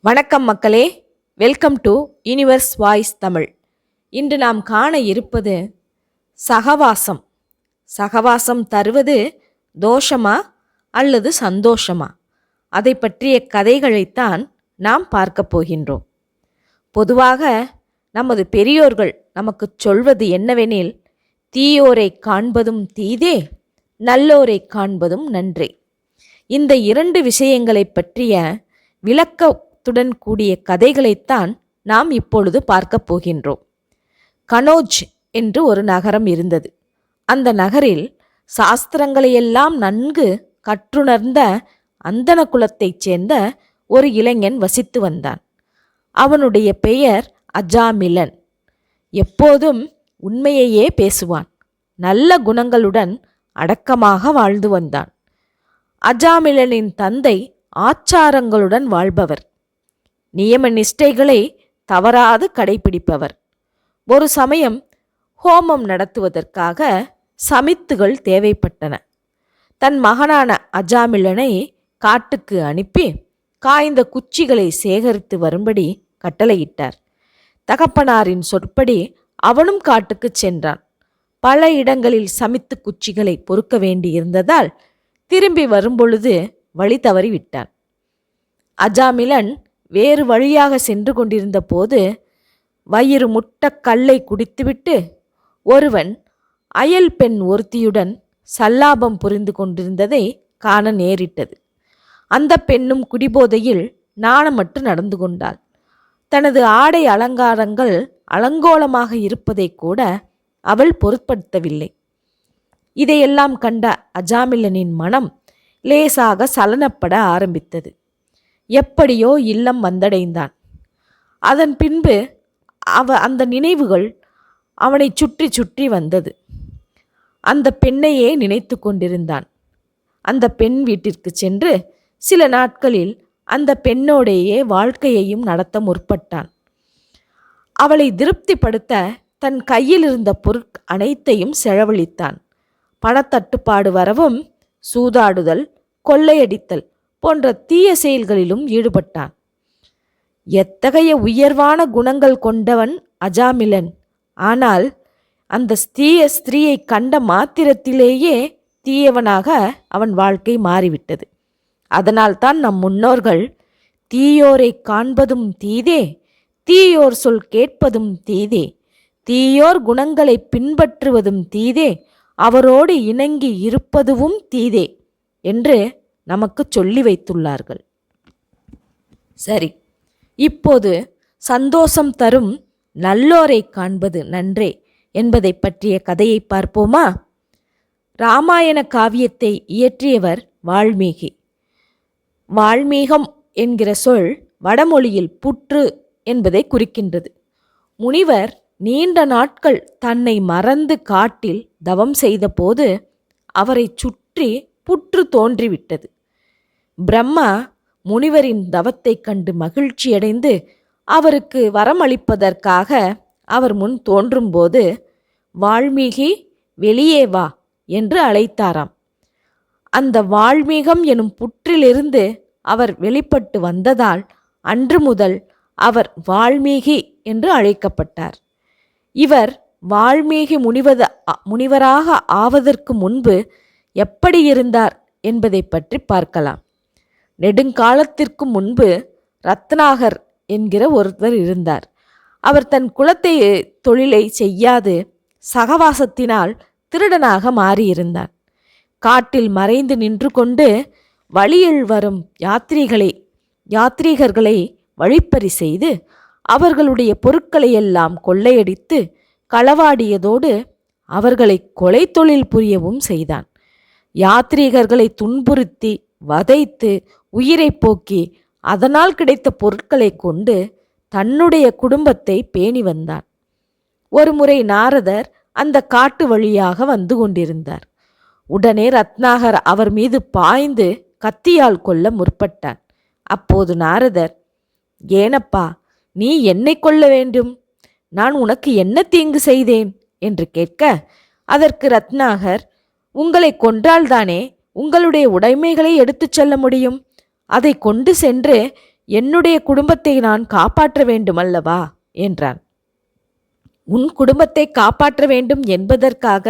வணக்கம் மக்களே. Welcome to universe voice Tamil இன்று நாம் காண இருப்பது சகவாசம். சகவாசம் தருவது தோஷமா அல்லது சந்தோஷமா? அதை பற்றிய கதைகளைத்தான் நாம் பார்க்கப் போகின்றோம். பொதுவாக நமது பெரியோர்கள் நமக்கு சொல்வது என்னவெனில் தீயோரை காண்பதும் தீதே நல்லோரை காண்பதும் நன்றே. இந்த இரண்டு விஷயங்களைப் பற்றிய விளக்கத்துடன் கூடிய கதைகளைத்தான் நாம் இப்பொழுது பார்க்கப் போகின்றோம். கனோஜ் என்று ஒரு நகரம் இருந்தது. அந்த நகரில் சாஸ்திரங்களையெல்லாம் நன்கு கற்றுணர்ந்த அந்தன குலத்தைச் சேர்ந்த ஒரு இளைஞன் வசித்து வந்தான். அவனுடைய பெயர் அஜாமிலன். எப்போதும் உண்மையையே பேசுவான். நல்ல குணங்களுடன் அடக்கமாக வாழ்ந்து வந்தான். அஜாமிலனின் தந்தை ஆச்சாரங்களுடன் வாழ்பவர். நியம நிஷ்டைகளை தவறாது கடைபிடிப்பவர். ஒரு சமயம் ஹோமம் நடத்துவதற்காக சமித்துகள் தேவைப்பட்டன. தன் மகனான அஜாமிலனை காட்டுக்கு அனுப்பி காய்ந்த குச்சிகளை சேகரித்து வரும்படி கட்டளையிட்டார். தகப்பனாரின் சொற்படி அவனும் காட்டுக்கு சென்றான். பல இடங்களில் சமித்து குச்சிகளை பொறுக்க வேண்டியிருந்ததால் திரும்பி வரும்பொழுது வழி தவறி விட்டான் அஜாமிலன் வேறு வழியாக சென்று கொண்டிருந்த போது வயிறு முட்ட கல்லை குடித்துவிட்டு ஒருவன் அயல் பெண் ஒருத்தியுடன் சல்லாபம் புரிந்து கொண்டிருந்ததை காண நேரிட்டது. அந்த பெண்ணும் குடிபோதையில் நாணமற்று நடந்து கொண்டாள். தனது ஆடை அலங்காரங்கள் அலங்கோலமாக இருப்பதை கூட அவள் பொருட்படுத்தவில்லை. இதையெல்லாம் கண்ட அஜாமிலனின் மனம் லேசாக சலனப்பட ஆரம்பித்தது. எப்படியோ இல்லம் வந்தடைந்தான். அதன் பின்பு அவ அந்த நினைவுகள் அவனை சுற்றி சுற்றி வந்தது. அந்த பெண்ணையே நினைத்து கொண்டிருந்தான். அந்த பெண் வீட்டிற்கு சென்று சில நாட்களில் அந்த பெண்ணோடையே வாழ்க்கையையும் நடத்த முற்பட்டான். அவளை திருப்திப்படுத்த தன் கையில் இருந்த பொருட் அனைத்தையும் செலவழித்தான். பணத்தட்டுப்பாடு வரவும் சூதாடுதல் கொள்ளையடித்தல் போன்ற தீய செயல்களிலும் ஈடுபட்டான் எத்தகைய உயர்வான குணங்கள் கொண்டவன் அஜாமிலன். ஆனால் அந்த தீய ஸ்திரீயை கண்ட மாத்திரத்திலேயே தீயவனாக அவன் வாழ்க்கை மாறிவிட்டது. அதனால்தான் நம் முன்னோர்கள் தீயோரை காண்பதும் தீதே தீயோர் சொல் கேட்பதும் தீதே தீயோர் குணங்களை பின்பற்றுவதும் தீதே அவரோடு இணங்கி இருப்பதுவும் தீதே என்று நமக்கு சொல்லி வைத்துள்ளார்கள். சரி இப்போது சந்தோஷம் தரும் நல்லோரை காண்பது நன்றே என்பதை பற்றிய கதையை பார்ப்போமா? ராமாயண காவியத்தை இயற்றியவர் வால்மீகி. வால்மீகம் என்கிற சொல் வடமொழியில் புற்று என்பதை குறிக்கின்றது. முனிவர் நீண்ட நாட்கள் தன்னை மறந்து காட்டில் தவம் செய்தபோது அவரை சுற்றி புற்று தோன்றிவிட்டது. பிரம்மா முனிவரின் தவத்தைக் கண்டு மகிழ்ச்சியடைந்து அவருக்கு வரமளிப்பதற்காக அவர் முன் தோன்றும்போது வால்மீகி வெளியே வா என்று அழைத்தாராம். அந்த வால்மீகம் எனும் புற்றிலிருந்து அவர் வெளிப்பட்டு வந்ததால் அன்று முதல் அவர் வால்மீகி என்று அழைக்கப்பட்டார். இவர் வால்மீகி முனிவத முனிவராக ஆவதற்கு முன்பு எப்படி இருந்தார் என்பதை பற்றி பார்க்கலாம். நெடுங்காலத்திற்கு முன்பு ரத்னாகர் என்கிற ஒருவர் இருந்தார். அவர் தன் குலத்தை தொழிலை செய்யாது சகவாசத்தினால் திருடனாக மாறியிருந்தார். காட்டில் மறைந்து நின்று கொண்டு வழியில் வரும் யாத்ரீகளை யாத்ரீகர்களை வழிப்பறி செய்து அவர்களுடைய பொருட்களை எல்லாம் கொள்ளையடித்து களவாடியதோடு அவர்களை கொலை தொழில் புரியவும் செய்தான். யாத்ரீகர்களை துன்புறுத்தி வதைத்து உயிரை போக்கி அதனால் கிடைத்த பொருட்களை கொண்டு தன்னுடைய குடும்பத்தை பேணி வந்தான். ஒருமுறை நாரதர் அந்த காட்டு வழியாக வந்து கொண்டிருந்தார். உடனே ரத்னாகர் அவர் மீது பாய்ந்து கத்தியால் கொல்ல முற்பட்டான். அப்போது நாரதர் ஏனப்பா நீ என்னை கொல்ல வேண்டும்? நான் உனக்கு என்ன தீங்கு செய்தேன்? என்று கேட்க அதற்கு ரத்னாகர் உங்களை கொன்றால்தானே உங்களுடைய உடைமைகளை எடுத்துச் செல்ல முடியும்? அதை கொண்டு சென்று என்னுடைய குடும்பத்தை நான் காப்பாற்ற வேண்டுமல்லவா? என்றான். உன் குடும்பத்தை காப்பாற்ற வேண்டும் என்பதற்காக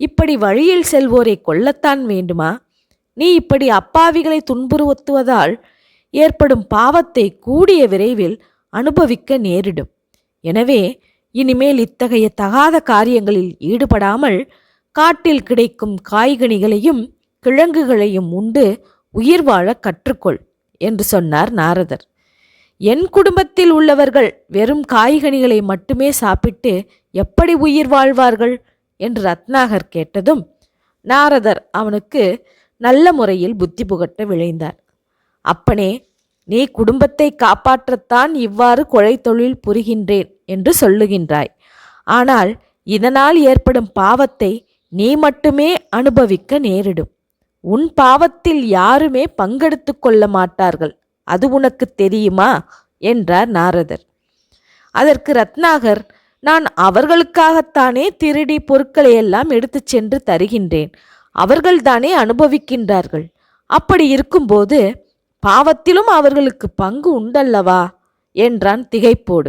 இப்படி வழியில் செல்வோரை கொல்லத்தான் வேண்டுமா? நீ இப்படி அப்பாவிகளை துன்புறுத்துவதால் ஏற்படும் பாவத்தை கூடிய விரைவில் அனுபவிக்க நேரிடும். எனவே இனிமேல் இத்தகைய தகாத காரியங்களில் ஈடுபடாமல் காட்டில் கிடைக்கும் காய்கனிகளையும் கிழங்குகளையும் உண்டு உயிர் வாழ கற்றுக்கொள் என்று சொன்னார் நாரதர். என் குடும்பத்தில் உள்ளவர்கள் வெறும் காய்கனிகளை மட்டுமே சாப்பிட்டு எப்படி உயிர் வாழ்வார்கள் என்று ரத்னாகர் கேட்டதும் நாரதர் அவனுக்கு நல்ல முறையில் புத்தி புகட்ட விளைந்தார் அப்பனே நீ குடும்பத்தை காப்பாற்றத்தான் இவ்வாறு கொலை தொழில் புரிகின்றேன் என்று சொல்லுகின்றாய். ஆனால் இதனால் ஏற்படும் பாவத்தை நீ மட்டுமே அனுபவிக்க நேரிடும். உன் பாவத்தில் யாருமே பங்கெடுத்து கொள்ள மாட்டார்கள். அது உனக்கு தெரியுமா? என்றார் நாரதர். அதற்கு ரத்னாகர் நான் அவர்களுக்காகத்தானே திருடி பொருட்களை எல்லாம் எடுத்துச் சென்று தருகின்றேன். அவர்கள்தானே அனுபவிக்கின்றார்கள். அப்படி இருக்கும்போது பாவத்திலும் அவர்களுக்கு பங்கு உண்டல்லவா? என்றான் திகைப்போடு.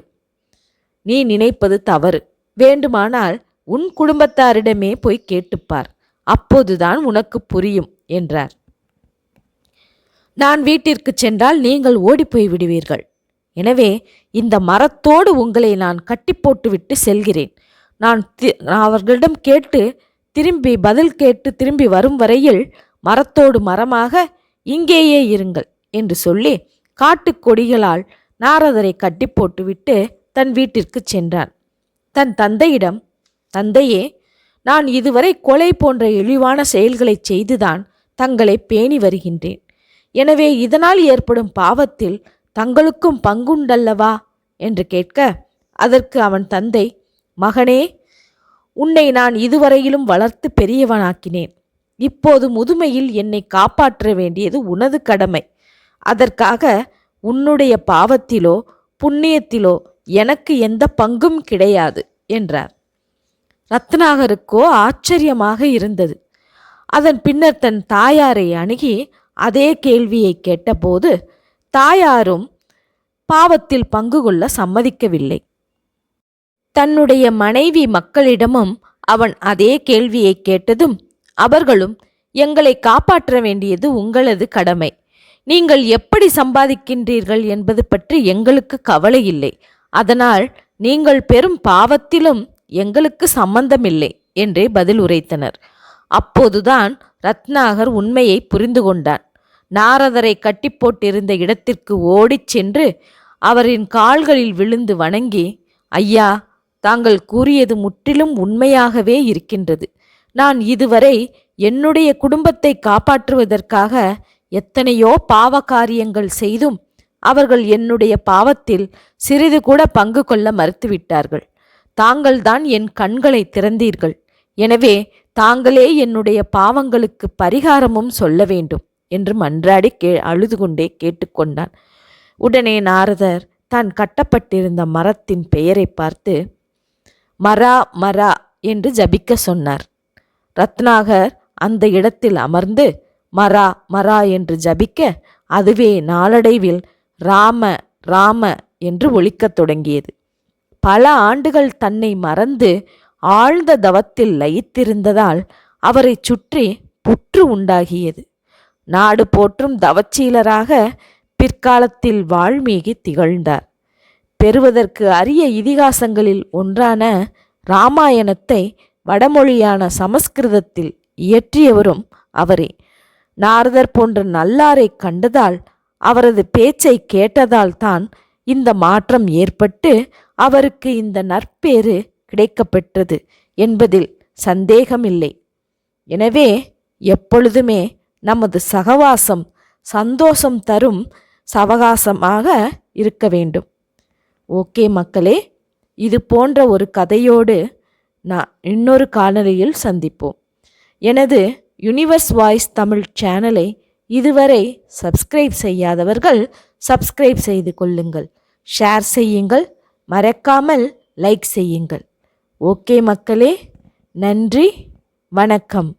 நீ நினைப்பது தவறு. வேண்டுமானால் உன் குடும்பத்தாரிடமே போய் கேட்டுப்பார். அப்போதுதான் உனக்கு புரியும். என்றார். நான் வீட்டிற்கு சென்றால் நீங்கள் ஓடிப்போய் விடுவீர்கள். எனவே இந்த மரத்தோடு உங்களை நான் கட்டி போட்டுவிட்டு செல்கிறேன். நான் தி- அவர்களிடம் கேட்டு திரும்பி பதில் கேட்டு திரும்பி வரும் வரையில் மரத்தோடு மரமாக இங்கேயே இருங்கள் என்று சொல்லி காட்டுக் கொடிகளால் நாரதரை கட்டி போட்டுவிட்டு தன் வீட்டிற்கு சென்றான். தன் தந்தையிடம் தந்தையே நான் இதுவரை கொலை போன்ற இழிவான செயல்களை செய்துதான் தங்களை பேணி வருகின்றேன். எனவே இதனால் ஏற்படும் பாவத்தில் தங்களுக்கும் பங்குண்டல்லவா? என்று கேட்க அதற்கு அவன் தந்தை மகனே உன்னை நான் இதுவரையிலும் வளர்த்து பெரியவனாக்கினேன். இப்போது முதுமையில் என்னை காப்பாற்ற வேண்டியது உனது கடமை. அதற்காக உன்னுடைய பாவத்திலோ புண்ணியத்திலோ எனக்கு எந்த பங்கும் கிடையாது என்றார். ரத்னாகருக்கோ ஆச்சரியமாக இருந்தது. அதன் பின்னர் தன் தாயாரை அணுகி அதே கேள்வியை கேட்டபோது தாயாரும் பாவத்தில் பங்கு கொள்ள சம்மதிக்கவில்லை. தன்னுடைய மனைவி மக்களிடமும் அவன் அதே கேள்வியை கேட்டதும் அவர்களும் எங்களை காப்பாற்ற வேண்டியது உங்களது கடமை. நீங்கள் எப்படி சம்பாதிக்கின்றீர்கள் என்பது பற்றி எங்களுக்கு கவலை இல்லை அதனால் நீங்கள் பெரும் பாவத்திலும் எங்களுக்கு சம்பந்தமில்லை என்றே பதில் உரைத்தனர் அப்போதுதான் ரத்னாகர் உண்மையை புரிந்து கொண்டான். நாரதரை கட்டி போட்டிருந்த இடத்திற்கு ஓடிச் சென்று அவரின் கால்களில் விழுந்து வணங்கி ஐயா தாங்கள் கூறியது முற்றிலும் உண்மையாகவே இருக்கின்றது. நான் இதுவரை என்னுடைய குடும்பத்தை காப்பாற்றுவதற்காக எத்தனையோ பாவ காரியங்கள் செய்தும் அவர்கள் என்னுடைய பாவத்தில் சிறிது கூட பங்கு கொள்ள மறுத்துவிட்டார்கள். தாங்கள்தான் என் கண்களை திறந்தீர்கள். எனவே தாங்களே என்னுடைய பாவங்களுக்கு பரிகாரமும் சொல்ல வேண்டும் என்று மன்றாடி கே அழுது கொண்டே கேட்டுக்கொண்டான். உடனே நாரதர் தான் கட்டப்பட்டிருந்த மரத்தின் பெயரை பார்த்து மரா மரா என்று ஜபிக்க சொன்னார். ரத்னாகர் அந்த இடத்தில் அமர்ந்து மரா மரா என்று ஜபிக்க அதுவே நாளடைவில் ராம ராம என்று ஒழிக்கத் தொடங்கியது. பல ஆண்டுகள் தன்னை மறந்து ஆழ்ந்த தவத்தில் லயித்திருந்ததால் அவரைச் சுற்றி புற்று உண்டாகியது. நாடு போற்றும் தவச்சீலராக பிற்காலத்தில் வால்மீகி திகழ்ந்தார். பெறுவதற்கு அரிய இதிகாசங்களில் ஒன்றான இராமாயணத்தை வடமொழியான சமஸ்கிருதத்தில் இயற்றியவரும் அவரே. நாரதர் போன்ற நல்லாரை கண்டதால் அவரது பேச்சை கேட்டதால் தான் இந்த மாற்றம் ஏற்பட்டு அவருக்கு இந்த நற்பேறு கிடைக்கப்பெற்றது என்பதில் சந்தேகமில்லை. எனவே எப்பொழுதுமே நமது சகவாசம் சந்தோஷம் தரும் சவகாசமாக இருக்க வேண்டும். ஓகே மக்களே இது போன்ற ஒரு கதையோடு நான் இன்னொரு காணொலியில் சந்திப்போம். எனது யுனிவர்ஸ் வாய்ஸ் தமிழ் சேனலை இதுவரை சப்ஸ்கிரைப் செய்யாதவர்கள் சப்ஸ்கிரைப் செய்து கொள்ளுங்கள். ஷேர் செய்யுங்கள். மறக்காமல் லைக் செய்யுங்கள். ஓகே மக்களே நன்றி வணக்கம்.